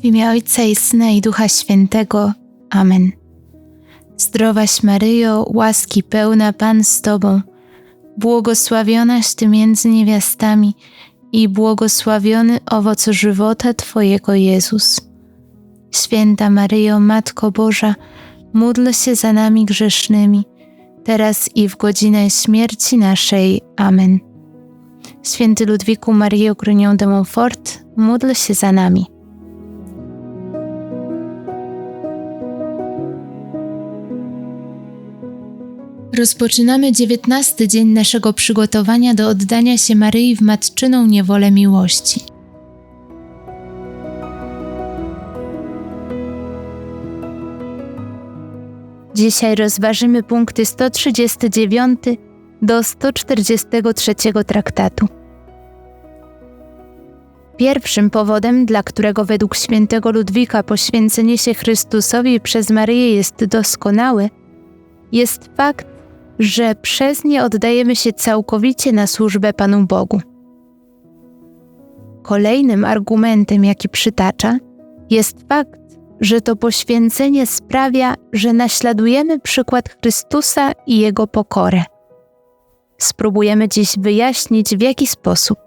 W imię Ojca i Syna i Ducha Świętego. Amen. Zdrowaś Maryjo, łaski pełna Pan z Tobą, błogosławionaś Ty między niewiastami i błogosławiony owoc żywota Twojego Jezus. Święta Maryjo, Matko Boża, módl się za nami grzesznymi, teraz i w godzinę śmierci naszej. Amen. Święty Ludwiku Mario Grunion de Montfort, módl się za nami. Rozpoczynamy dziewiętnasty dzień naszego przygotowania do oddania się Maryi w matczyną niewolę miłości. Dzisiaj rozważymy punkty 139 do 143 traktatu. Pierwszym powodem, dla którego według świętego Ludwika poświęcenie się Chrystusowi przez Maryję jest doskonałe, jest fakt, że przez nie oddajemy się całkowicie na służbę Panu Bogu. Kolejnym argumentem, jaki przytacza, jest fakt, że to poświęcenie sprawia, że naśladujemy przykład Chrystusa i Jego pokorę. Spróbujemy dziś wyjaśnić, w jaki sposób.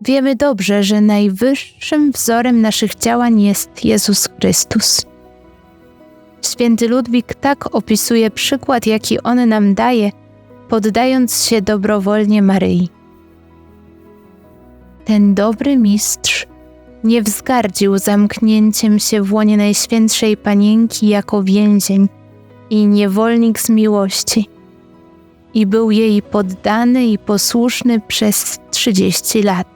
Wiemy dobrze, że najwyższym wzorem naszych działań jest Jezus Chrystus. Święty Ludwik tak opisuje przykład, jaki on nam daje, poddając się dobrowolnie Maryi. Ten dobry mistrz nie wzgardził zamknięciem się w łonie Najświętszej Panienki jako więzień i niewolnik z miłości i był jej poddany i posłuszny przez trzydzieści lat.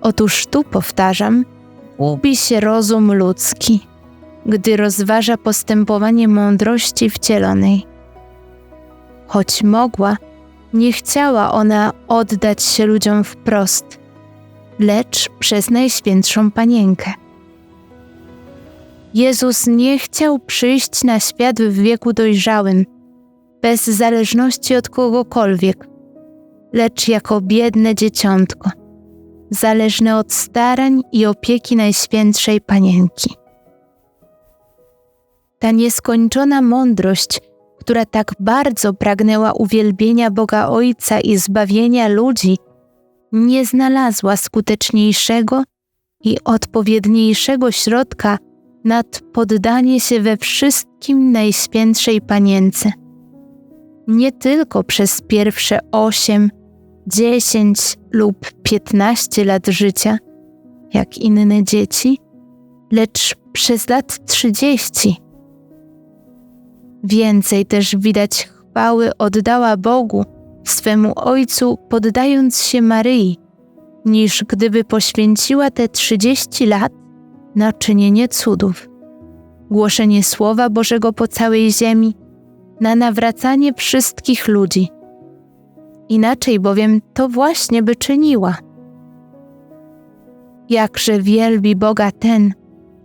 Otóż tu powtarzam, gubi się rozum ludzki – gdy rozważa postępowanie mądrości wcielonej. Choć mogła, nie chciała ona oddać się ludziom wprost, lecz przez Najświętszą Panienkę. Jezus nie chciał przyjść na świat w wieku dojrzałym, bez zależności od kogokolwiek, lecz jako biedne dzieciątko, zależne od starań i opieki Najświętszej Panienki ta nieskończona mądrość, która tak bardzo pragnęła uwielbienia Boga Ojca i zbawienia ludzi, nie znalazła skuteczniejszego i odpowiedniejszego środka nad poddanie się we wszystkim Najświętszej Panience. Nie tylko przez pierwsze osiem, dziesięć lub piętnaście lat życia, jak inne dzieci, lecz przez lat trzydzieści Więcej też widać chwały oddała Bogu, swemu Ojcu, poddając się Maryi, niż gdyby poświęciła te trzydzieści lat na czynienie cudów, głoszenie Słowa Bożego po całej ziemi, na nawracanie wszystkich ludzi. Inaczej bowiem to właśnie by czyniła. Jakże wielbi Boga ten,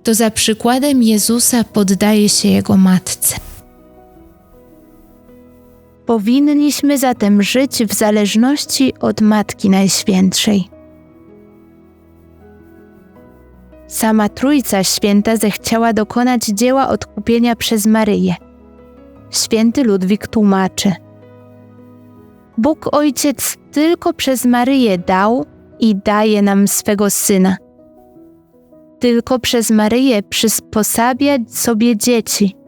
to za przykładem Jezusa poddaje się Jego Matce. Powinniśmy zatem żyć w zależności od Matki Najświętszej. Sama Trójca Święta zechciała dokonać dzieła odkupienia przez Maryję. Święty Ludwik tłumaczy: Bóg Ojciec tylko przez Maryję dał i daje nam swego Syna. Tylko przez Maryję przysposabia sobie dzieci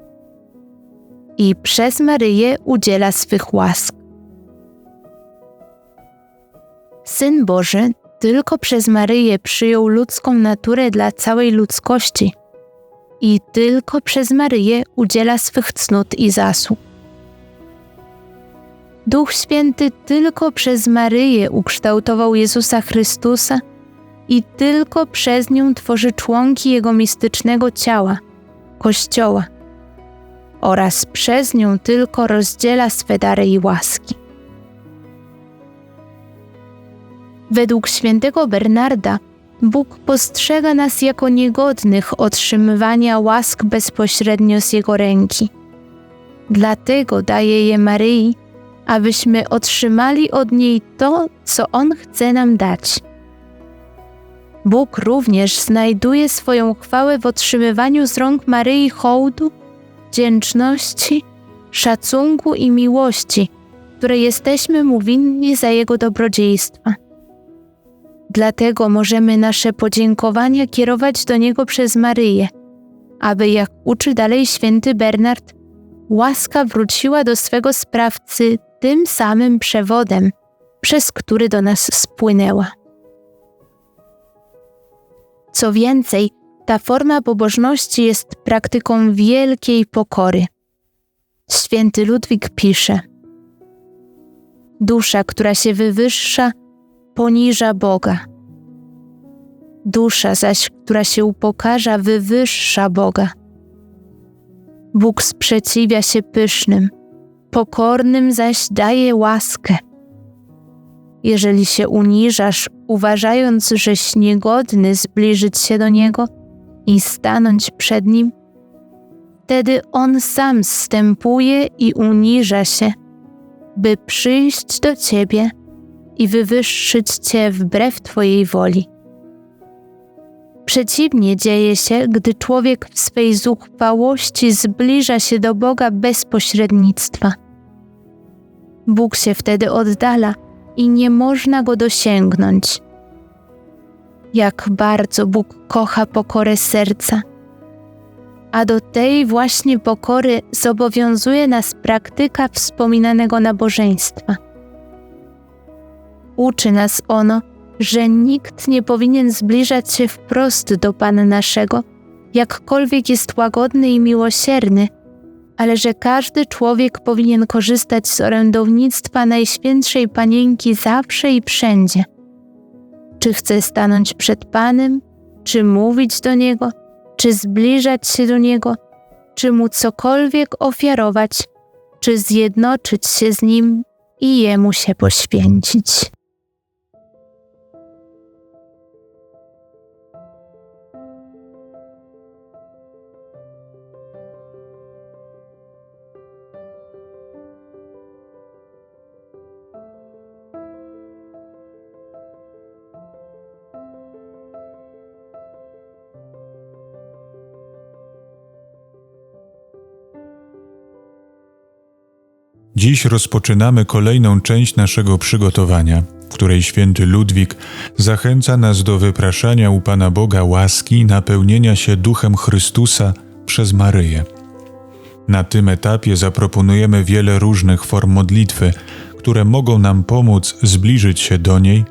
i przez Maryję udziela swych łask. Syn Boży tylko przez Maryję przyjął ludzką naturę dla całej ludzkości i tylko przez Maryję udziela swych cnót i zasług. Duch Święty tylko przez Maryję ukształtował Jezusa Chrystusa i tylko przez nią tworzy członki Jego mistycznego ciała, Kościoła oraz przez nią tylko rozdziela swe dary i łaski. Według świętego Bernarda, Bóg postrzega nas jako niegodnych otrzymywania łask bezpośrednio z Jego ręki. Dlatego daje je Maryi, abyśmy otrzymali od niej to, co On chce nam dać. Bóg również znajduje swoją chwałę w otrzymywaniu z rąk Maryi hołdu, wdzięczności, szacunku i miłości, które jesteśmy mu winni za Jego dobrodziejstwa. Dlatego możemy nasze podziękowania kierować do Niego przez Maryję, aby, jak uczy dalej święty Bernard, łaska wróciła do swego sprawcy tym samym przewodem, przez który do nas spłynęła. Co więcej, ta forma pobożności jest praktyką wielkiej pokory. Święty Ludwik pisze: Dusza, która się wywyższa, poniża Boga. Dusza zaś, która się upokarza, wywyższa Boga. Bóg sprzeciwia się pysznym, pokornym zaś daje łaskę. Jeżeli się uniżasz, uważając, żeś niegodny zbliżyć się do Niego i stanąć przed Nim, wtedy On sam zstępuje i uniża się, by przyjść do Ciebie i wywyższyć Cię wbrew Twojej woli. Przeciwnie dzieje się, gdy człowiek w swej zuchwałości zbliża się do Boga bez pośrednictwa. Bóg się wtedy oddala i nie można go dosięgnąć. Jak bardzo Bóg kocha pokorę serca. A do tej właśnie pokory zobowiązuje nas praktyka wspominanego nabożeństwa. Uczy nas ono, że nikt nie powinien zbliżać się wprost do Pana naszego, jakkolwiek jest łagodny i miłosierny, ale że każdy człowiek powinien korzystać z orędownictwa Najświętszej Panienki zawsze i wszędzie. Czy chce stanąć przed Panem, czy mówić do Niego, czy zbliżać się do Niego, czy Mu cokolwiek ofiarować, czy zjednoczyć się z Nim i Jemu się poświęcić. Dziś rozpoczynamy kolejną część naszego przygotowania, w której święty Ludwik zachęca nas do wypraszania u Pana Boga łaski napełnienia się duchem Chrystusa przez Maryję. Na tym etapie zaproponujemy wiele różnych form modlitwy, które mogą nam pomóc zbliżyć się do niej,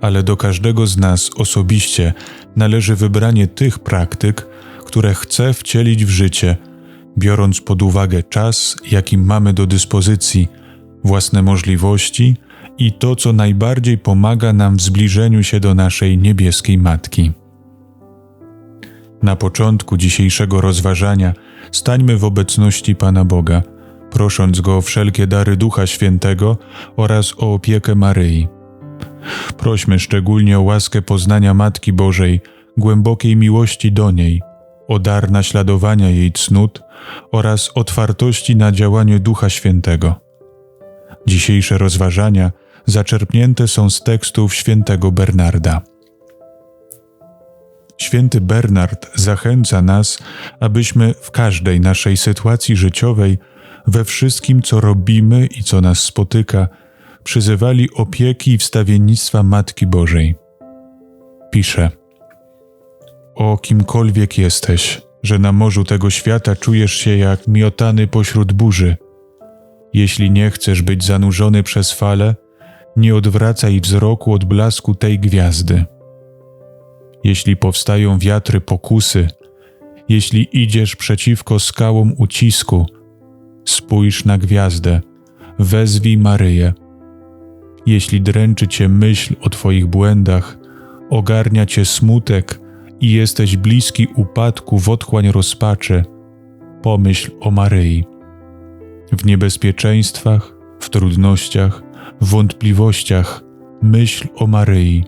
ale do każdego z nas osobiście należy wybranie tych praktyk, które chce wcielić w życie – biorąc pod uwagę czas, jaki mamy do dyspozycji, własne możliwości i to, co najbardziej pomaga nam w zbliżeniu się do naszej niebieskiej Matki. Na początku dzisiejszego rozważania stańmy w obecności Pana Boga, prosząc Go o wszelkie dary Ducha Świętego oraz o opiekę Maryi. Prośmy szczególnie o łaskę poznania Matki Bożej, głębokiej miłości do niej, o dar naśladowania jej cnót oraz otwartości na działanie Ducha Świętego. Dzisiejsze rozważania zaczerpnięte są z tekstów świętego Bernarda. Święty Bernard zachęca nas, abyśmy w każdej naszej sytuacji życiowej, we wszystkim, co robimy i co nas spotyka, przyzywali opieki i wstawiennictwa Matki Bożej. Pisze: O kimkolwiek jesteś, że na morzu tego świata czujesz się jak miotany pośród burzy. Jeśli nie chcesz być zanurzony przez fale, nie odwracaj wzroku od blasku tej gwiazdy. Jeśli powstają wiatry pokusy, jeśli idziesz przeciwko skałom ucisku, spójrz na gwiazdę, wezwij Maryję. Jeśli dręczy cię myśl o Twoich błędach, ogarnia cię smutek, i jesteś bliski upadku w otchłań rozpaczy, pomyśl o Maryi. W niebezpieczeństwach, w trudnościach, w wątpliwościach, myśl o Maryi,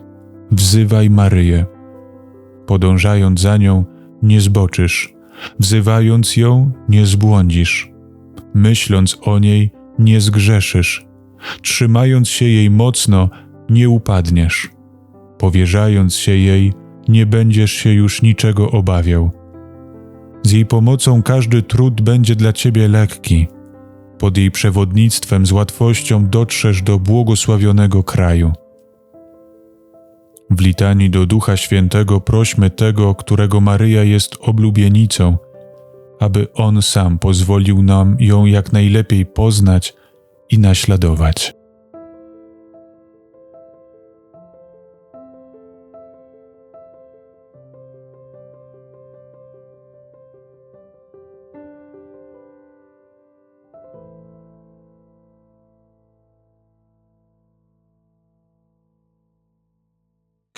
wzywaj Maryję. Podążając za nią, nie zboczysz, wzywając ją, nie zbłądzisz, myśląc o niej, nie zgrzeszysz, trzymając się jej mocno, nie upadniesz, powierzając się jej, nie będziesz się już niczego obawiał. Z jej pomocą każdy trud będzie dla ciebie lekki. Pod jej przewodnictwem z łatwością dotrzesz do błogosławionego kraju. W litanii do Ducha Świętego prośmy tego, którego Maryja jest oblubienicą, aby On sam pozwolił nam ją jak najlepiej poznać i naśladować.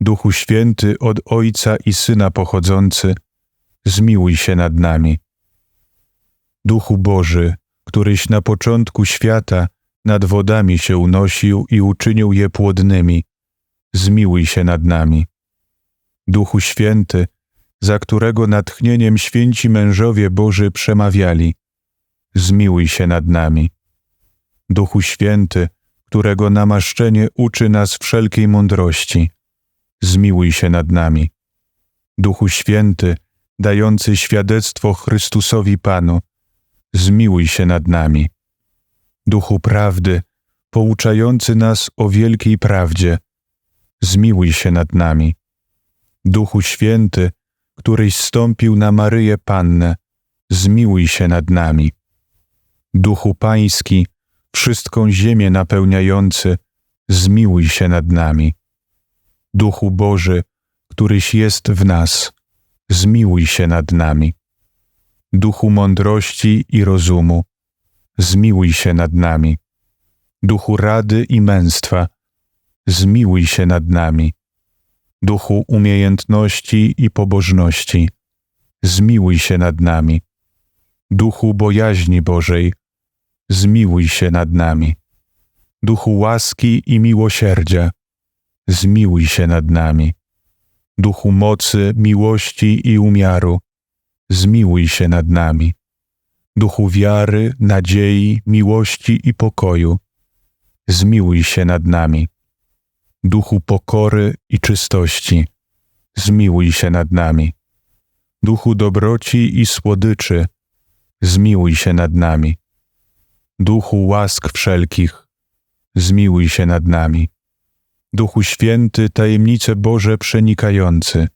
Duchu Święty od Ojca i Syna pochodzący, zmiłuj się nad nami. Duchu Boży, któryś na początku świata nad wodami się unosił i uczynił je płodnymi, zmiłuj się nad nami. Duchu Święty, za którego natchnieniem święci mężowie Boży przemawiali, zmiłuj się nad nami. Duchu Święty, którego namaszczenie uczy nas wszelkiej mądrości, zmiłuj się nad nami. Duchu Święty, dający świadectwo Chrystusowi Panu, zmiłuj się nad nami. Duchu Prawdy, pouczający nas o wielkiej prawdzie, zmiłuj się nad nami. Duchu Święty, któryś stąpił na Maryję Pannę, zmiłuj się nad nami. Duchu Pański, wszystką ziemię napełniający, zmiłuj się nad nami. Duchu Boży, któryś jest w nas, zmiłuj się nad nami. Duchu mądrości i rozumu, zmiłuj się nad nami. Duchu rady i męstwa, zmiłuj się nad nami. Duchu umiejętności i pobożności, zmiłuj się nad nami. Duchu bojaźni Bożej, zmiłuj się nad nami. Duchu łaski i miłosierdzia, zmiłuj się nad nami. Duchu mocy, miłości i umiaru, zmiłuj się nad nami. Duchu wiary, nadziei, miłości i pokoju, zmiłuj się nad nami. Duchu pokory i czystości, zmiłuj się nad nami. Duchu dobroci i słodyczy, zmiłuj się nad nami. Duchu łask wszelkich, zmiłuj się nad nami. Duchu Święty, tajemnice Boże przenikający,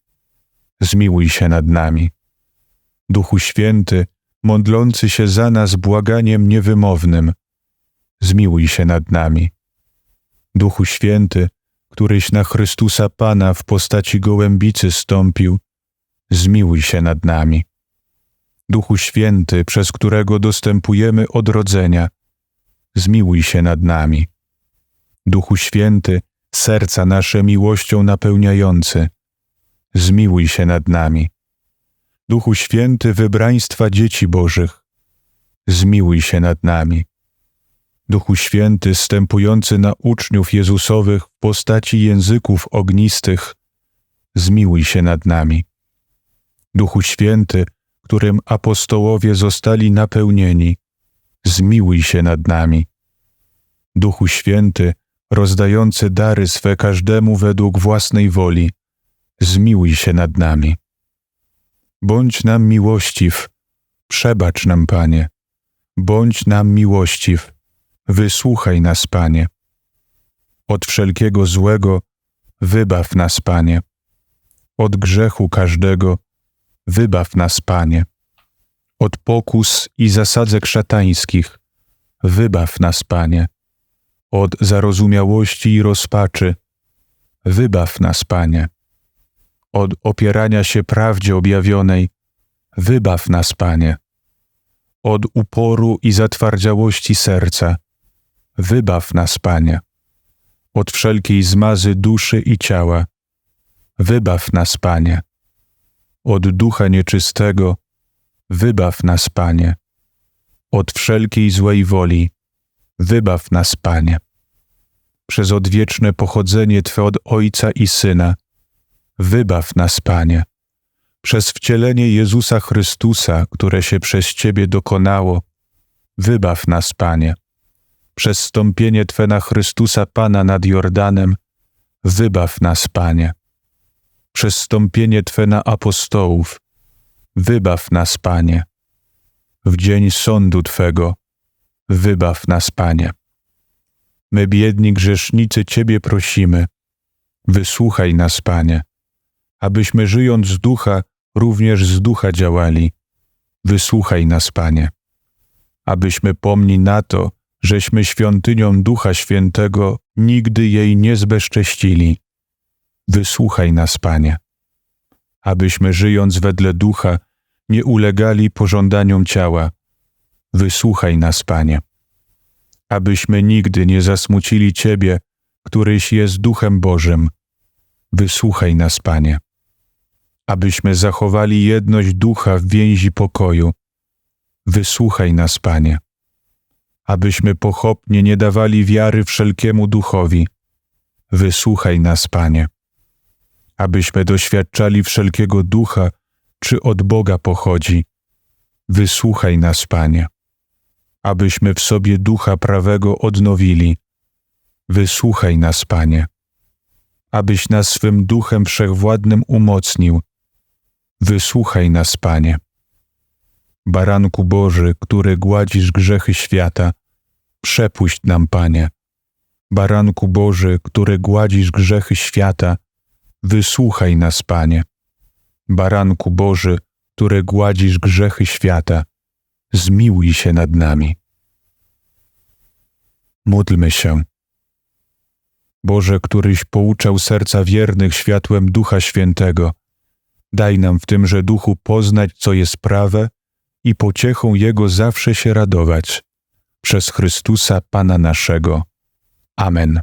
zmiłuj się nad nami. Duchu Święty, modlący się za nas błaganiem niewymownym, zmiłuj się nad nami. Duchu Święty, któryś na Chrystusa Pana w postaci gołębicy stąpił, zmiłuj się nad nami. Duchu Święty, przez którego dostępujemy odrodzenia, zmiłuj się nad nami. Duchu Święty, serca nasze miłością napełniający, zmiłuj się nad nami. Duchu Święty wybraństwa dzieci Bożych, zmiłuj się nad nami. Duchu Święty stępujący na uczniów Jezusowych w postaci języków ognistych, zmiłuj się nad nami. Duchu Święty, którym apostołowie zostali napełnieni, zmiłuj się nad nami. Duchu Święty, rozdający dary swe każdemu według własnej woli, zmiłuj się nad nami. Bądź nam miłościw, przebacz nam, Panie. Bądź nam miłościw, wysłuchaj nas, Panie. Od wszelkiego złego wybaw nas, Panie. Od grzechu każdego wybaw nas, Panie. Od pokus i zasadzek szatańskich wybaw nas, Panie od zarozumiałości i rozpaczy. Wybaw nas, Panie. Od opierania się prawdzie objawionej, wybaw nas, Panie. Od uporu i zatwardziałości serca, wybaw nas, Panie. Od wszelkiej zmazy duszy i ciała, wybaw nas, Panie. od ducha nieczystego, wybaw nas, Panie. Od wszelkiej złej woli, wybaw nas, Panie. Przez odwieczne pochodzenie Twe od Ojca i Syna, wybaw nas, Panie. Przez wcielenie Jezusa Chrystusa, które się przez Ciebie dokonało, wybaw nas, Panie. Przez stąpienie Twe na Chrystusa Pana nad Jordanem, wybaw nas, Panie. Przez stąpienie Twe na apostołów, wybaw nas, Panie. W dzień sądu Twego, wybaw nas, Panie. My, biedni grzesznicy, Ciebie prosimy, wysłuchaj nas, Panie, abyśmy żyjąc z ducha, również z ducha działali. Wysłuchaj nas, Panie, abyśmy pomni na to, żeśmy świątynią Ducha Świętego nigdy jej nie zbezcześcili. Wysłuchaj nas, Panie, abyśmy żyjąc wedle Ducha nie ulegali pożądaniom ciała. Wysłuchaj nas, Panie, abyśmy nigdy nie zasmucili Ciebie, któryś jest Duchem Bożym. Wysłuchaj nas, Panie, abyśmy zachowali jedność Ducha w więzi pokoju. Wysłuchaj nas, Panie abyśmy pochopnie nie dawali wiary wszelkiemu duchowi. Wysłuchaj nas, Panie. Abyśmy doświadczali wszelkiego ducha, czy od Boga pochodzi. Wysłuchaj nas, Panie. Abyśmy w sobie ducha prawego odnowili. Wysłuchaj nas, Panie. Abyś nas swym duchem wszechwładnym umocnił. Wysłuchaj nas, Panie. Baranku Boży, który gładzisz grzechy świata, przepuść nam, Panie. Baranku Boży, który gładzisz grzechy świata, wysłuchaj nas, Panie. Baranku Boży, który gładzisz grzechy świata, zmiłuj się nad nami. Módlmy się. Boże, któryś pouczał serca wiernych światłem Ducha Świętego, daj nam w tymże duchu poznać, co jest prawe i pociechą Jego zawsze się radować. Przez Chrystusa Pana naszego. Amen.